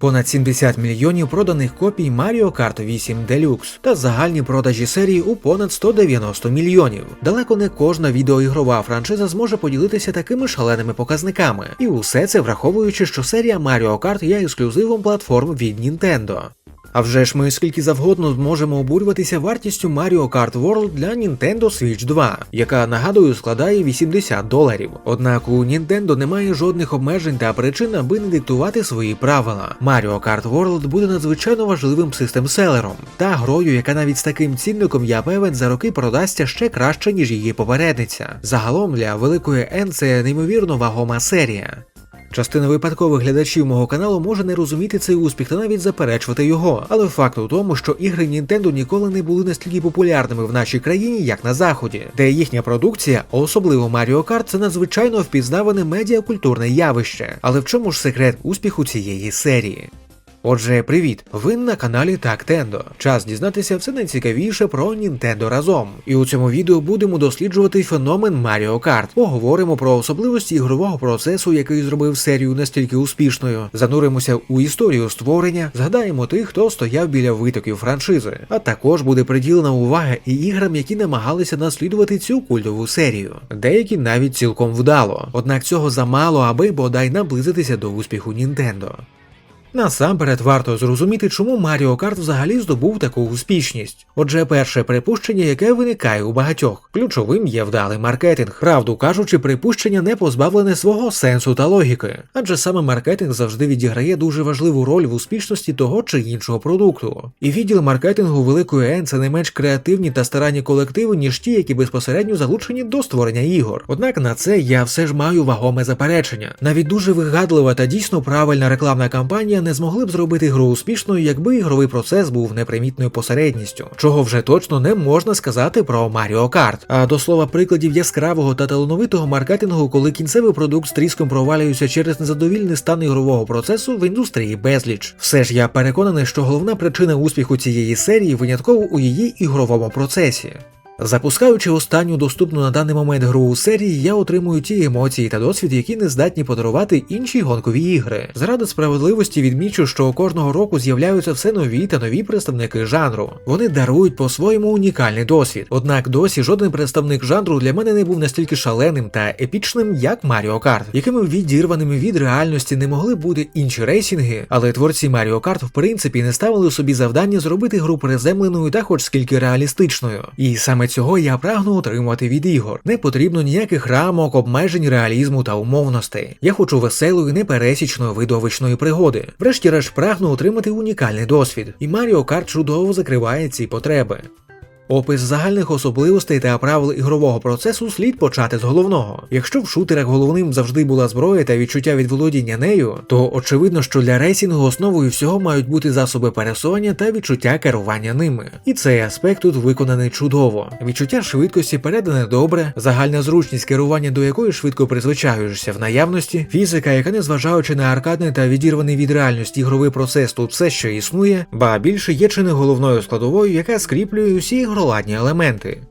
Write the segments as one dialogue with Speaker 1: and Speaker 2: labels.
Speaker 1: Понад 70 мільйонів проданих копій Mario Kart 8 Deluxe та загальні продажі серії у понад 190 мільйонів. Далеко не кожна відеоігрова франшиза зможе поділитися такими шаленими показниками, і усе це враховуючи, що серія Mario Kart є ексклюзивом платформ від Nintendo. А вже ж ми скільки завгодно зможемо обурюватися вартістю Mario Kart World для Nintendo Switch 2, яка нагадую складає 80 доларів. Однак у Nintendo немає жодних обмежень та причин, аби не диктувати свої правила. Mario Kart World буде надзвичайно важливим систем-селером та грою, яка навіть з таким цінником я певен за роки продасться ще краще, ніж її попередниця. Загалом для великої N це неймовірно вагома серія. Частина випадкових глядачів мого каналу може не розуміти цей успіх та навіть заперечувати його, але факт у тому, що ігри Nintendo ніколи не були настільки популярними в нашій країні, як на заході, де їхня продукція, особливо Mario Kart, це надзвичайно впізнаване медіакультурне явище. Але в чому ж секрет успіху цієї серії? Отже, привіт! Ви на каналі Тактендо. Час дізнатися все найцікавіше про Nintendo разом. І у цьому відео будемо досліджувати феномен Mario Kart. Поговоримо про особливості ігрового процесу, який зробив серію настільки успішною. Зануримося у історію створення, згадаємо тих, хто стояв біля витоків франшизи. А також буде приділена увага і іграм, які намагалися наслідувати цю культову серію. Деякі навіть цілком вдало. Однак цього замало, аби бодай наблизитися до успіху Nintendo. Насамперед варто зрозуміти, чому Mario Kart взагалі здобув таку успішність. Отже, перше припущення, яке виникає у багатьох, ключовим є вдалий маркетинг. Правду кажучи, припущення не позбавлене свого сенсу та логіки, адже саме маркетинг завжди відіграє дуже важливу роль в успішності того чи іншого продукту. І відділ маркетингу великої N це не менш креативні та старанні колективи, ніж ті, які безпосередньо залучені до створення ігор. Однак на це я все ж маю вагоме заперечення. Навіть дуже вигадлива та дійсно правильна рекламна кампанія не змогли б зробити гру успішною, якби ігровий процес був непримітною посередністю, чого вже точно не можна сказати про Mario Kart. А до слова прикладів яскравого та талановитого маркетингу, коли кінцевий продукт з тріском провалюється через незадовільний стан ігрового процесу в індустрії безліч. Все ж я переконаний, що головна причина успіху цієї серії винятково у її ігровому процесі. Запускаючи останню доступну на даний момент гру у серії, я отримую ті емоції та досвід, які не здатні подарувати інші гонкові ігри. Заради справедливості відмічу, що кожного року з'являються все нові та нові представники жанру. Вони дарують по-своєму унікальний досвід. Однак досі жоден представник жанру для мене не був настільки шаленим та епічним, як Mario Kart, якими відірваними від реальності не могли бути інші рейсінги, але творці Mario Kart в принципі не ставили собі завдання зробити гру приземленою та хоч скільки реалістичною. І саме цього я прагну отримувати від ігор. Не потрібно ніяких рамок, обмежень реалізму та умовностей. Я хочу веселої, непересічної видовищної пригоди. Врешті-решт прагну отримати унікальний досвід, і Mario Kart чудово закриває ці потреби. Опис загальних особливостей та правил ігрового процесу слід почати з головного. Якщо в шутерах головним завжди була зброя та відчуття від володіння нею, то очевидно, що для рейсінгу основою всього мають бути засоби пересування та відчуття керування ними. І цей аспект тут виконаний чудово. Відчуття швидкості передане добре, загальна зручність керування до якої швидко призвичаюєшся в наявності, фізика, яка незважаючи на аркадний та відірваний від реальності ігровий процес тут все ще існує, ба більше є чи не головною складовою, яка скріплює усі ігроладні елементи.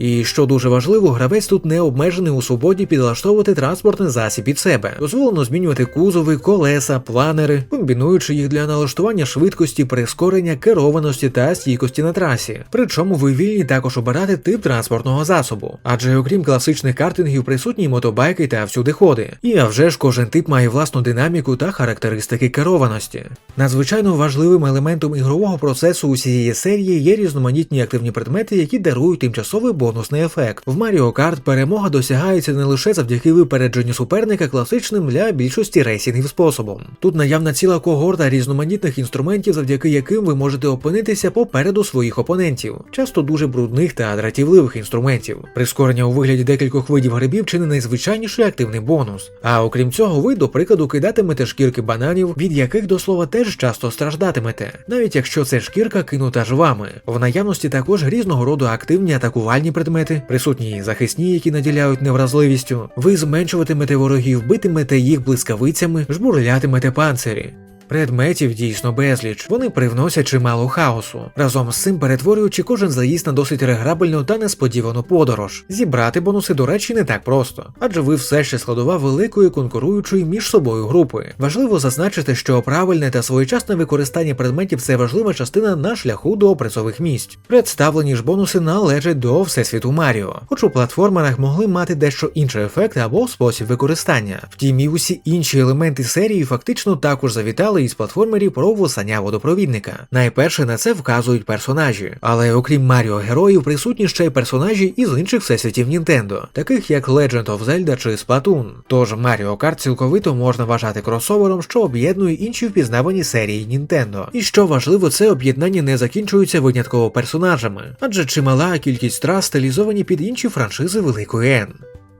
Speaker 1: І що дуже важливо, гравець тут не обмежений у свободі підлаштовувати транспортний засіб під себе. Дозволено змінювати кузови, колеса, планери, комбінуючи їх для налаштування швидкості, прискорення, керованості та стійкості на трасі. Причому ви вільні також обирати тип транспортного засобу. Адже окрім класичних картингів, присутні мотобайки та всюдиходи. І а вже ж кожен тип має власну динаміку та характеристики керованості. Надзвичайно важливим елементом ігрового процесу усієї серії є різноманітні активні предмети, які дарують тимчасовий бонусний ефект. В Mario Kart перемога досягається не лише завдяки випередженню суперника класичним для більшості рейсінгів способом. Тут наявна ціла когорта різноманітних інструментів, завдяки яким ви можете опинитися попереду своїх опонентів, часто дуже брудних та дратівливих інструментів. Прискорення у вигляді декількох видів грибів чи не найзвичайніший активний бонус. А окрім цього, ви, до прикладу, кидатимете шкірки бананів, від яких до слова теж часто страждатимете, навіть якщо це шкірка кинута ж вами. В наявності також різного роду активні атакувальні предмети, присутні захисні, які наділяють невразливістю. Ви зменшуватимете ворогів, битимете їх блискавицями, жбурлятимете панцирі. Предметів дійсно безліч. Вони привносять чимало хаосу. Разом з цим перетворюючи кожен заїзд на досить реграбельну та несподівану подорож. Зібрати бонуси, до речі, не так просто, адже ви все ще складова великої конкуруючої між собою групи. Важливо зазначити, що правильне та своєчасне використання предметів це важлива частина на шляху до призових місць. Представлені ж бонуси належать до всесвіту Маріо, хоч у платформерах могли мати дещо інший ефект або спосіб використання. Втім, і усі інші елементи серії фактично також завітали із платформерів про вусання водопровідника. Найперше на це вказують персонажі, але окрім Маріо героїв, присутні ще й персонажі із інших всесвітів Нінтендо, таких як Legend of Zelda чи Splatoon. Тож Mario Kart цілковито можна вважати кросовером, що об'єднує інші впізнавані серії Nintendo. І що важливо, це об'єднання не закінчується винятково персонажами, адже чимала кількість трас стилізовані під інші франшизи Великої Н.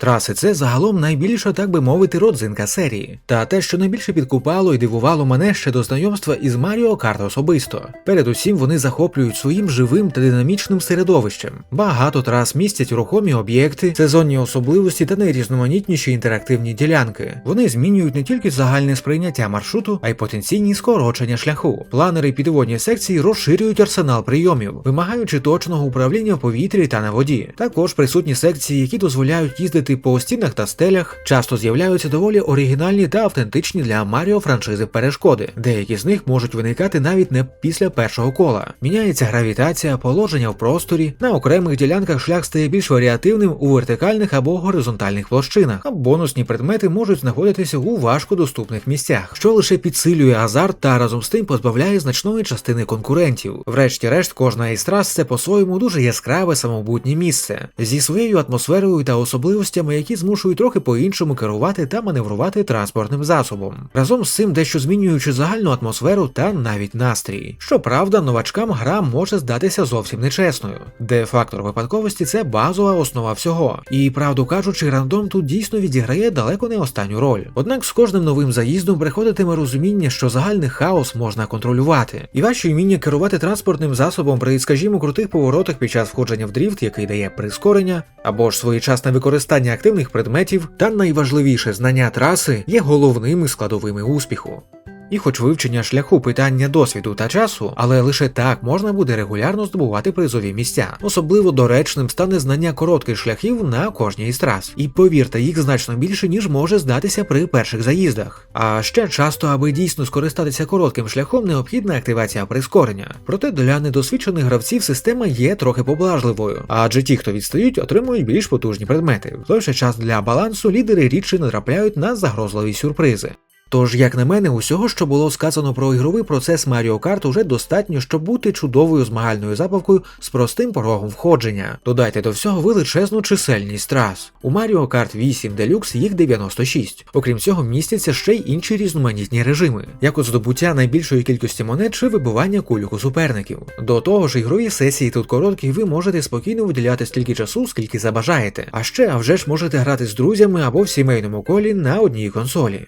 Speaker 1: Траси це загалом найбільша, так би мовити, родзинка серії. Та те, що найбільше підкупало і дивувало мене ще до знайомства із Маріо Карт особисто. Передусім вони захоплюють своїм живим та динамічним середовищем. Багато трас містять рухомі об'єкти, сезонні особливості та найрізноманітніші інтерактивні ділянки. Вони змінюють не тільки загальне сприйняття маршруту, а й потенційні скорочення шляху. Планери підводні секції розширюють арсенал прийомів, вимагаючи точного управління в повітрі та на воді. Також присутні секції, які дозволяють їздити по стінах та стелях, часто з'являються доволі оригінальні та автентичні для Маріо франшизи перешкоди. Деякі з них можуть виникати навіть не після першого кола. Міняється гравітація, положення в просторі. На окремих ділянках шлях стає більш варіативним у вертикальних або горизонтальних площинах, а бонусні предмети можуть знаходитися у важкодоступних місцях, що лише підсилює азарт та разом з тим позбавляє значної частини конкурентів. Врешті-решт, кожна із трас це по-своєму дуже яскраве самобутнє місце зі своєю атмосферою та особливостями, які змушують трохи по-іншому керувати та маневрувати транспортним засобом. Разом з цим дещо змінюючи загальну атмосферу та навіть настрій. Щоправда, новачкам гра може здатися зовсім нечесною, де фактор випадковості це базова основа всього. І правду кажучи, рандом тут дійсно відіграє далеко не останню роль. Однак з кожним новим заїздом приходитиме розуміння, що загальний хаос можна контролювати, і ваші вміння керувати транспортним засобом при, скажімо, крутих поворотах під час входження в дріфт, який дає прискорення, або ж своєчасне використання активних предметів, та найважливіше знання траси є головними складовими успіху. І хоч вивчення шляху питання досвіду та часу, але лише так можна буде регулярно здобувати призові місця. Особливо доречним стане знання коротких шляхів на кожній із трас. І повірте, їх значно більше, ніж може здатися при перших заїздах. А ще часто, аби дійсно скористатися коротким шляхом, необхідна активація прискорення. Проте для недосвідчених гравців система є трохи поблажливою, адже ті, хто відстають, отримують більш потужні предмети. В той же час для балансу лідери рідше натрапляють на загрозливі сюрпризи. Тож, як на мене, усього, що було сказано про ігровий процес Mario Kart, уже достатньо, щоб бути чудовою змагальною забавкою з простим порогом входження. Додайте до всього величезну чисельність трас. У Mario Kart 8 Deluxe їх 96. Окрім цього, містяться ще й інші різноманітні режими, як от здобуття найбільшої кількості монет чи вибивання кульок у суперників. До того ж, ігрові сесії тут короткі, і ви можете спокійно виділяти стільки часу, скільки забажаєте. А ще, а вже ж можете грати з друзями або в сімейному колі на одній консолі.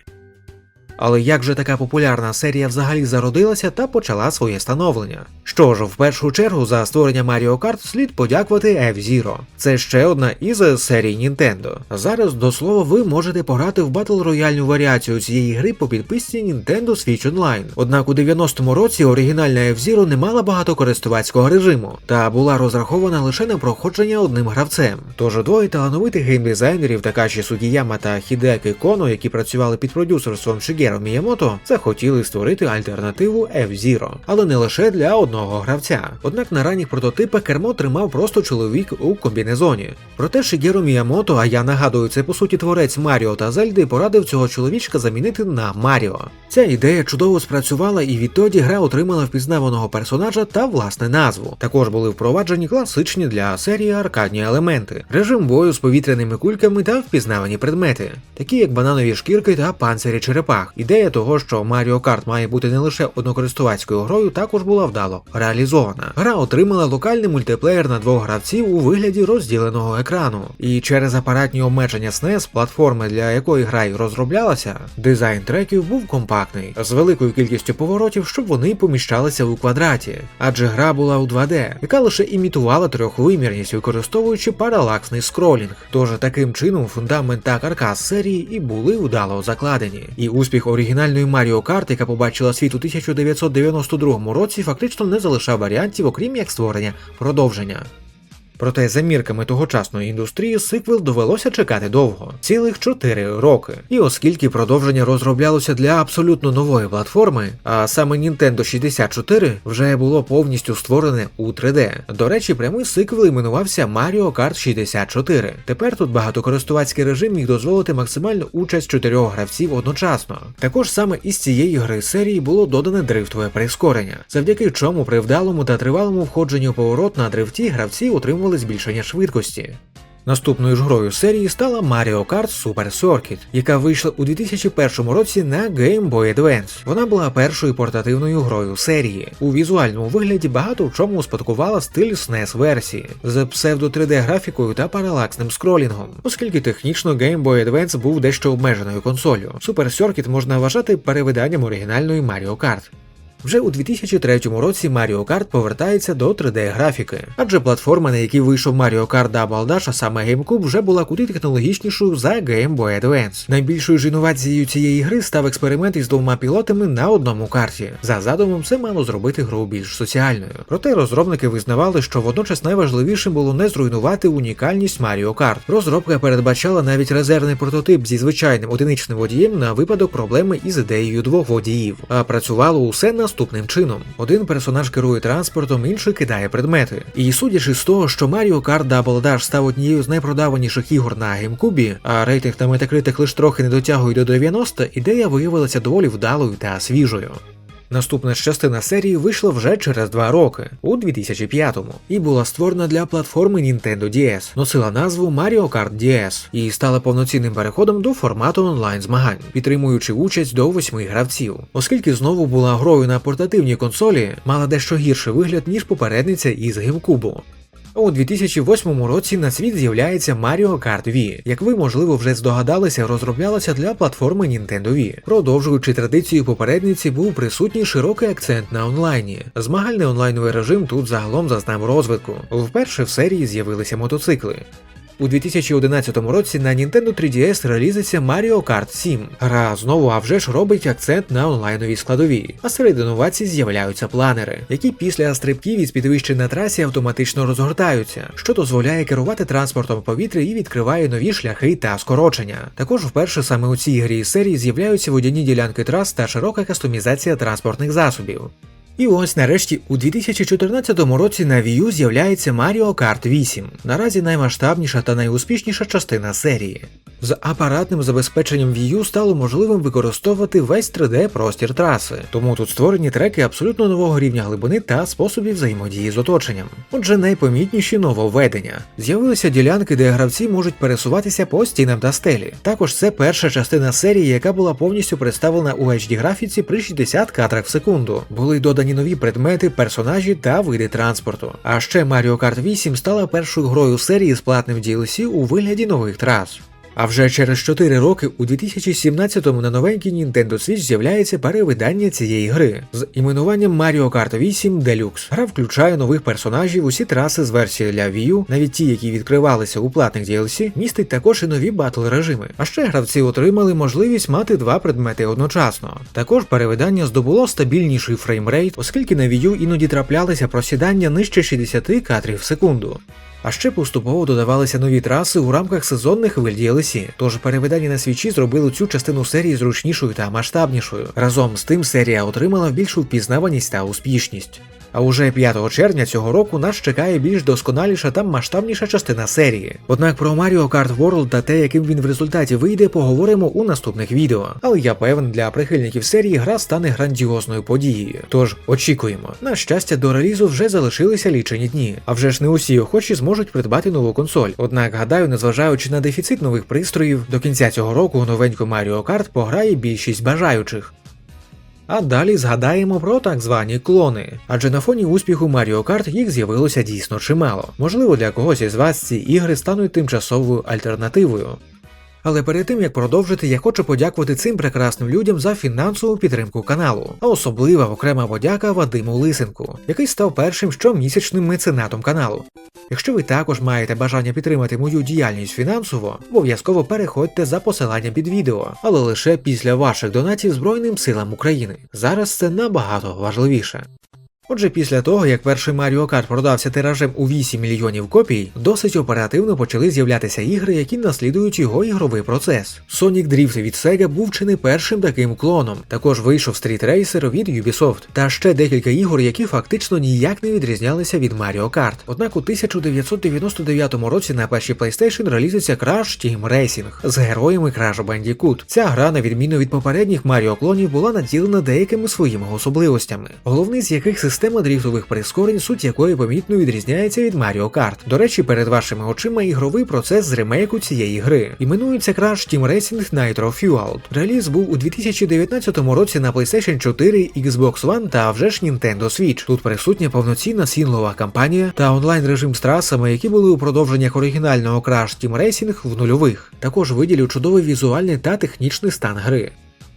Speaker 1: Але як же така популярна серія взагалі зародилася та почала своє становлення? Що ж, в першу чергу за створення Mario Kart слід подякувати F-Zero. Це ще одна із серій Nintendo. Зараз, до слова, ви можете пограти в батл рояльну варіацію цієї гри по підписці Nintendo Switch Online. Однак у 90-му році оригінальна F-Zero не мала багатокористувацького режиму та була розрахована лише на проходження одним гравцем. Тож двоє талановитих геймдизайнерів Такаші Сугіяма та Хідеки Коно, які працювали під продюсерством Шигеро Міямото, захотіли створити альтернативу F-Zero, але не лише для одного гравця. Однак на ранніх прототипах кермо тримав просто чоловік у комбінезоні. Проте Шигеро Міямото, а я нагадую, це по суті творець Маріо та Зельди, порадив цього чоловічка замінити на Маріо. Ця ідея чудово спрацювала, і відтоді гра отримала впізнаваного персонажа та власне назву. Також були впроваджені класичні для серії аркадні елементи, режим бою з повітряними кульками та впізнавані предмети, такі як бананові шкірки та панцирі черепах. Ідея того, що Mario Kart має бути не лише однокористувацькою грою, також була вдало реалізована. Гра отримала локальний мультиплеєр на двох гравців у вигляді розділеного екрану. І через апаратні обмеження SNES, платформи, для якої гра й розроблялася, дизайн треків був компактний, з великою кількістю поворотів, щоб вони поміщалися у квадраті. Адже гра була у 2D, яка лише імітувала трьохвимірність, використовуючи паралаксний скролінг. Тож таким чином фундамент та каркас серії і були вдало закладені. І успіх успіх оригінальної Маріо Kart, яка побачила світ у 1992 році, фактично не залишав варіантів, окрім як створення продовження. Проте за мірками тогочасної індустрії сиквел довелося чекати довго цілих 4 роки. І оскільки продовження розроблялося для абсолютно нової платформи, а саме Nintendo 64 вже було повністю створене у 3D. До речі, прямий сиквел іменувався Mario Kart 64. Тепер тут багатокористувацький режим міг дозволити максимальну участь чотирьох гравців одночасно. Також саме із цієї гри серії було додане дрифтове прискорення, завдяки чому при вдалому та тривалому входженні у поворот на дрифті гравці отримували збільшення швидкості. Наступною ж грою серії стала Mario Kart Super Circuit, яка вийшла у 2001 році на Game Boy Advance. Вона була першою портативною грою серії. У візуальному вигляді багато в чому успадкувала стиль SNES версії з псевдо 3D графікою та паралаксним скролінгом, оскільки технічно Game Boy Advance був дещо обмеженою консолью. Super Circuit можна вважати перевиданням оригінальної Mario Kart. Вже у 2003 році Mario Kart повертається до 3D-графіки, адже платформа, на якій вийшов Mario Kart Double Dash, а саме GameCube, вже була куди технологічнішою за Game Boy Advance. Найбільшою ж інновацією цієї гри став експеримент із двома пілотами на одному карті. За задумом, це мало зробити гру більш соціальною. Проте розробники визнавали, що водночас найважливішим було не зруйнувати унікальність Mario Kart. Розробка передбачала навіть резервний прототип зі звичайним одиничним водієм на випадок проблеми із ідеєю двох водіїв, а працювало усе на наступним чином: один персонаж керує транспортом, інший кидає предмети. І судячи з того, що Mario Kart Double Dash став однією з найпродаваніших ігор на GameCube, а рейтинг на Metacritic лише трохи не дотягує до 90, ідея виявилася доволі вдалою та свіжою. Наступна частина серії вийшла вже через два роки, у 2005-му, і була створена для платформи Nintendo DS, носила назву Mario Kart DS і стала повноцінним переходом до формату онлайн змагань, підтримуючи участь до восьми гравців. Оскільки знову була грою на портативній консолі, мала дещо гірший вигляд ніж попередниця із GameCube. У 2008 році на світ з'являється Mario Kart Wii. Як ви, можливо, вже здогадалися, розроблялася для платформи Nintendo Wii. Продовжуючи традицію попередниці, був присутній широкий акцент на онлайні. Змагальний онлайновий режим тут загалом зазнав розвитку. Вперше в серії з'явилися мотоцикли. У 2011 році на Nintendo 3DS релізиться Mario Kart 7. Гра знову а вже ж робить акцент на онлайновій складовій, а серед інновацій з'являються планери, які після стрибків із підвищень на трасі автоматично розгортаються, що дозволяє керувати транспортом в повітрі і відкриває нові шляхи та скорочення. Також вперше саме у цій грі серії з'являються водяні ділянки трас та широка кастомізація транспортних засобів. І ось нарешті у 2014 році на Wii U з'являється Mario Kart 8, наразі наймасштабніша та найуспішніша частина серії. З апаратним забезпеченням Wii U стало можливим використовувати весь 3D простір траси, тому тут створені треки абсолютно нового рівня глибини та способів взаємодії з оточенням. Отже, найпомітніші нововведення. З'явилися ділянки, де гравці можуть пересуватися по стінам та стелі. Також це перша частина серії, яка була повністю представлена у HD графіці при 60 кадрах в секунду. Були додані нові предмети, персонажі та види транспорту. А ще Mario Kart 8 стала першою грою серії з платним DLC у вигляді нових трас. А вже через 4 роки у 2017-му на новенькій Nintendo Switch з'являється перевидання цієї гри з іменуванням Mario Kart 8 Deluxe. Гра включає нових персонажів, усі траси з версії для Wii U, навіть ті, які відкривалися у платних DLC, містить також і нові батл режими. А ще гравці отримали можливість мати два предмети одночасно. Також перевидання здобуло стабільніший фреймрейт, оскільки на Wii U іноді траплялися просідання нижче 60 кадрів в секунду. А ще поступово додавалися нові траси у рамках сезонних хвиль DLC, тож переведення на свічі зробили цю частину серії зручнішою та масштабнішою. Разом з тим серія отримала більшу впізнаваність та успішність. А уже 5 червня цього року нас чекає більш досконаліша та масштабніша частина серії. Однак про Mario Kart World та те, яким він в результаті вийде, поговоримо у наступних відео. Але я певен, для прихильників серії гра стане грандіозною подією. Тож очікуємо. На щастя, до релізу вже залишилися лічені дні. А вже ж не усі охочі зможуть придбати нову консоль. Однак, гадаю, незважаючи на дефіцит нових пристроїв, до кінця цього року новеньку Mario Kart пограє більшість бажаючих. А далі згадаємо про так звані клони, адже на фоні успіху Mario Kart їх з'явилося дійсно чимало. Можливо, для когось із вас ці ігри стануть тимчасовою альтернативою. Але перед тим як продовжити, я хочу подякувати цим прекрасним людям за фінансову підтримку каналу, а особлива окрема подяка Вадиму Лисенку, який став першим щомісячним меценатом каналу. Якщо ви також маєте бажання підтримати мою діяльність фінансово, обов'язково переходьте за посиланням під відео, але лише після ваших донатів Збройним силам України. Зараз це набагато важливіше. Отже, після того, як перший Mario Kart продався тиражем у 8 мільйонів копій, досить оперативно почали з'являтися ігри, які наслідують його ігровий процес. Sonic Drift від Sega був чи не першим таким клоном. Також вийшов Street Racer від Ubisoft, та ще декілька ігор, які фактично ніяк не відрізнялися від Mario Kart. Однак у 1999 році на першій PlayStation релізиться Crash Team Racing з героями Crash Bandicoot. Ця гра, на відміну від попередніх Mario клонів, була наділена деякими своїми особливостями, головний з яких система дріфтових прискорень, суть якої помітно відрізняється від Mario Kart. До речі, перед вашими очима ігровий процес з ремейку цієї гри. Іменується Crash Team Racing Nitro Fueled. Реліз був у 2019 році на PlayStation 4, Xbox One та вже ж Nintendo Switch. Тут присутня повноцінна сінлова кампанія та онлайн режим з трасами, які були у продовженнях оригінального Crash Team Racing в нульових. Також виділю чудовий візуальний та технічний стан гри.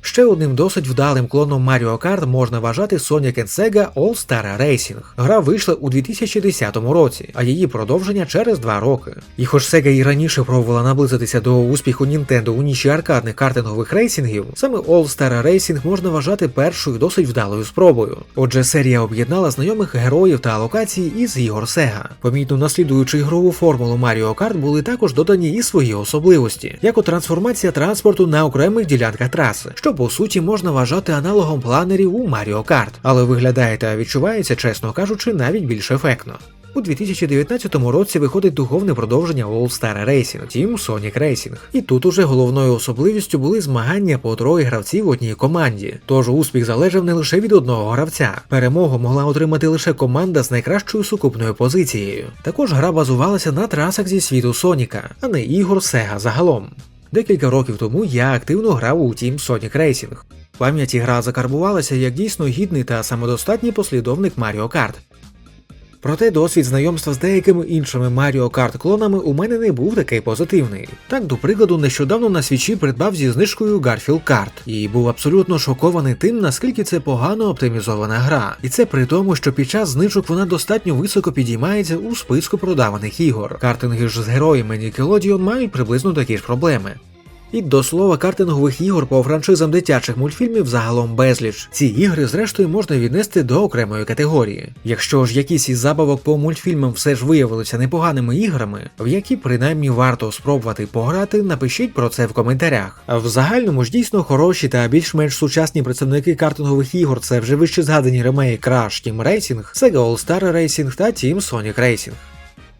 Speaker 1: Ще одним досить вдалим клоном Mario Kart можна вважати Sonic Sega All Star Racing. Гра вийшла у 2010 році, а її продовження через два роки. І хоч Sega і раніше пробувала наблизитися до успіху Nintendo у ніші аркадних картингових рейсингів, саме All Star Racing можна вважати першою досить вдалою спробою. Отже, серія об'єднала знайомих героїв та локацій із ігор Sega. Помітно наслідуючи ігрову формулу Mario Kart були також додані і свої особливості, як от трансформація транспорту на окремих ділянках траси, що по суті можна вважати аналогом планерів у Mario Kart, але виглядає та відчувається, чесно кажучи, навіть більш ефектно. У 2019 році виходить духовне продовження All Star Racing Team Sonic Racing. І тут уже головною особливістю були змагання по троє гравців в одній команді. Тож успіх залежав не лише від одного гравця. Перемогу могла отримати лише команда з найкращою сукупною позицією. Також гра базувалася на трасах зі світу Соніка, а не ігор Sega загалом. Декілька років тому я активно грав у Team Sonic Racing. В пам'яті гра закарбувалася як дійсно гідний та самодостатній послідовник Mario Kart. Проте досвід знайомства з деякими іншими Mario Kart клонами у мене не був такий позитивний. Так, до прикладу, нещодавно на свічі придбав зі знижкою Garfield Kart і був абсолютно шокований тим, наскільки це погано оптимізована гра. І це при тому, що під час знижок вона достатньо високо підіймається у списку продаваних ігор. Картинги ж з героями Nickelodeon мають приблизно такі ж проблеми. І до слова, картингових ігор по франшизам дитячих мультфільмів загалом безліч. Ці ігри, зрештою, можна віднести до окремої категорії. Якщо ж якісь із забавок по мультфільмам все ж виявилися непоганими іграми, в які принаймні варто спробувати пограти, напишіть про це в коментарях. А в загальному ж дійсно хороші та більш-менш сучасні представники картингових ігор це вже вище згадані ремеї Crash Team Racing, Sega All Star Racing та Team Sonic Racing.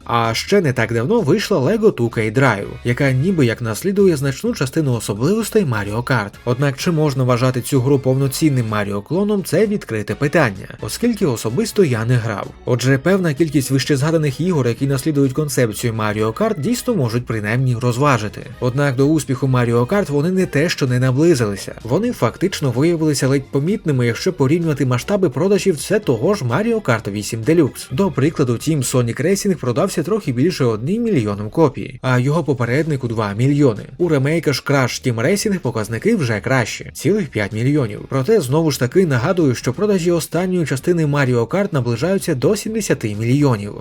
Speaker 1: А ще не так давно вийшла LEGO 2K Drive, яка ніби як наслідує значну частину особливостей Mario Kart. Однак чи можна вважати цю гру повноцінним Mario клоном, це відкрите питання, оскільки особисто я не грав. Отже, певна кількість вищезгаданих ігор, які наслідують концепцію Mario Kart, дійсно можуть принаймні розважити. Однак до успіху Mario Kart вони не те, що не наблизилися, вони фактично виявилися ледь помітними, якщо порівнювати масштаби продажів все того ж Mario Kart 8 Deluxe. До прикладу, Team Sonic Racing продався трохи більше 1 мільйоном копій, а його попереднику 2 мільйони. У ремейка ж Crash Team Racing показники вже кращі, цілих 5 мільйонів. Проте знову ж таки нагадую, що продажі останньої частини Mario Kart наближаються до 70 мільйонів.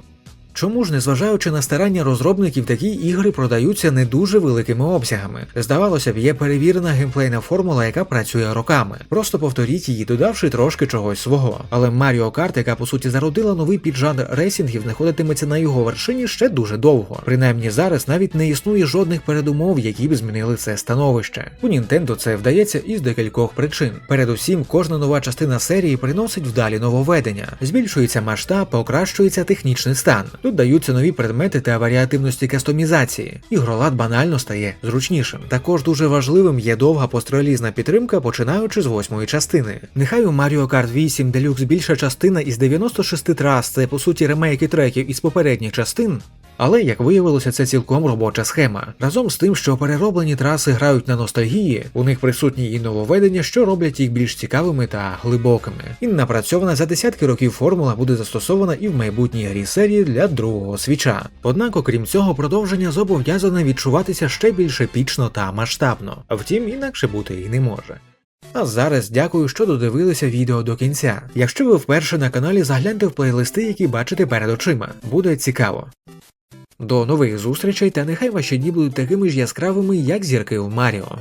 Speaker 1: Чому ж, незважаючи на старання розробників, такі ігри продаються не дуже великими обсягами? Здавалося б, є перевірена геймплейна формула, яка працює роками. Просто повторіть її, додавши трошки чогось свого. Але Mario Kart, яка по суті зародила новий піджанр рейсінгів, знаходитиметься на його вершині ще дуже довго. Принаймні зараз навіть не існує жодних передумов, які б змінили це становище. У Nintendo це вдається із декількох причин. Передусім, кожна нова частина серії приносить вдалі нововведення, збільшується масштаб, покращується технічний стан. Тут даються нові предмети та варіативності кастомізації. Ігролад банально стає зручнішим. Також дуже важливим є довга пострелізна підтримка, починаючи з восьмої частини. Нехай у Mario Kart 8 Deluxe більша частина із 96 трас, це по суті ремейки треків із попередніх частин. Але як виявилося, це цілком робоча схема. Разом з тим, що перероблені траси грають на ностальгії, у них присутні і нововведення, що роблять їх більш цікавими та глибокими. І напрацьована за десятки років формула буде застосована і в майбутній грі серії для другого свіча. Однак, окрім цього, продовження зобов'язане відчуватися ще більш епічно та масштабно. Втім, інакше бути і не може. А зараз дякую, що додивилися відео до кінця. Якщо ви вперше на каналі, загляньте в плейлисти, які бачите перед очима. Буде цікаво. До нових зустрічей та нехай ваші дні будуть такими ж яскравими, як зірки у Маріо.